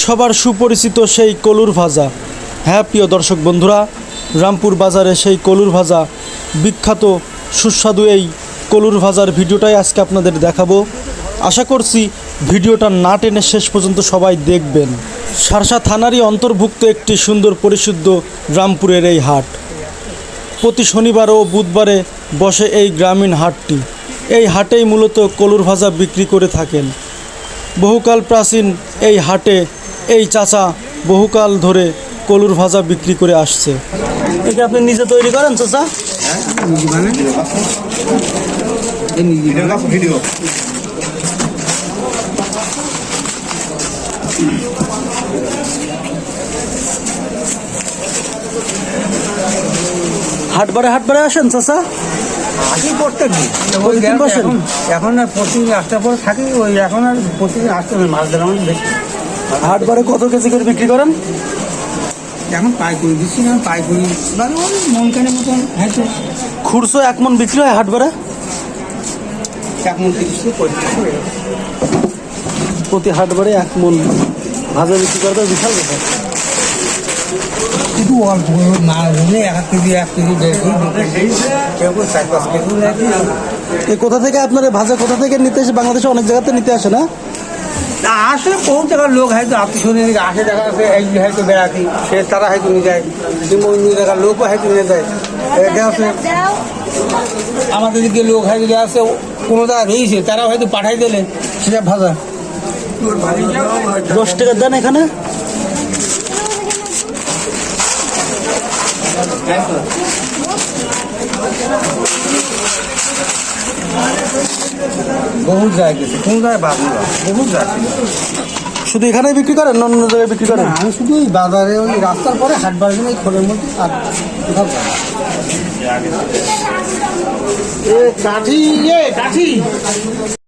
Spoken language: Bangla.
সবার সুপরিচিত সেই কলুর ভাজা। হ্যাঁ প্রিয় দর্শক বন্ধুরা, রামপুর বাজারে সেই কলুর ভাজা। বিখ্যাত, সুস্বাদু এই কলুর ভাজার ভিডিওটাই আজকে আপনাদের দেখাবো। আশা করছি ভিডিওটা না টেনে শেষ পর্যন্ত সবাই দেখবেন। সারসা থানারই অন্তর্ভুক্ত একটি সুন্দর পরিশুদ্ধ রামপুরের এই হাট। প্রতি শনিবার ও বুধবারে বসে এই গ্রামীণ হাটটি। এই হাটেই মূলত কলুর ভাজা বিক্রি করে থাকেন। বহুকাল প্রাচীন এই হাটে এই চাচা বহুকাল ধরে কলুর ভাজা বিক্রি করে আসছে। এটা আপনি নিজে তৈরি করেন চাচা? হাটবারে হাটবারে আসেন চাচা? থাকি প্রত্যেকদিন ওই প্রতিদিন গ্যাস বসেন? এখন আর প্রতিদিন আসার পর থাকি ওই এখন আর প্রতিদিন আসতে হবে মাছ ধরা আমাদের বেশি হাটবারে কত কেজি করে বিক্রি করেন? এখন পাইকুড়ি দিচ্ছি না পাইকুড়ি ওই মন কেনের মতন হয়তো খুরসো এক মন বিক্রি হয় হাটবারে? এক মন তিরিশশো পঁয়ত্রিশশো। প্রতি হাটবারে এক মন ভাজা বিক্রি করতে বিশাল ব্যাপার। কিন্তু অল্প না হলে এক কেজি এক কেজি দেড় কেজি কোথা থেকে আপনার ভাজা কোথা থেকে নিতে এসে বাংলাদেশে অনেক জায়গাতে নিতে আসে না? না, আসলে বহু জায়গার লোক হয়তো আত্মীয় স্বজন আসে দেখা যাচ্ছে, এই হয়তো বেড়াতি, সে তারা হয়তো নিয়ে যায় কিংবা অন্য জায়গার লোকও হয়তো নিয়ে যায় যাচ্ছে। আমাদের দিকে লোক হয়তো দেখা যাচ্ছে কোনো জায়গা রয়েছে তারা হয়তো পাঠাই দিলে, সেটা ভাজা দশ টাকা দেন এখানে। বহু জায়গায় গেছে। কোন জায়গায়? বাদ নেই বহু জায়গায় শুধু এখানেই বিক্রি করেন না অন্য জায়গায় বিক্রি করেন? না, আমি শুধু ওই বাজারে ওই রাস্তার পরে হাট বাজারে ওই খোলের মধ্যে আর কোথাও যাই কাঠি কাঠি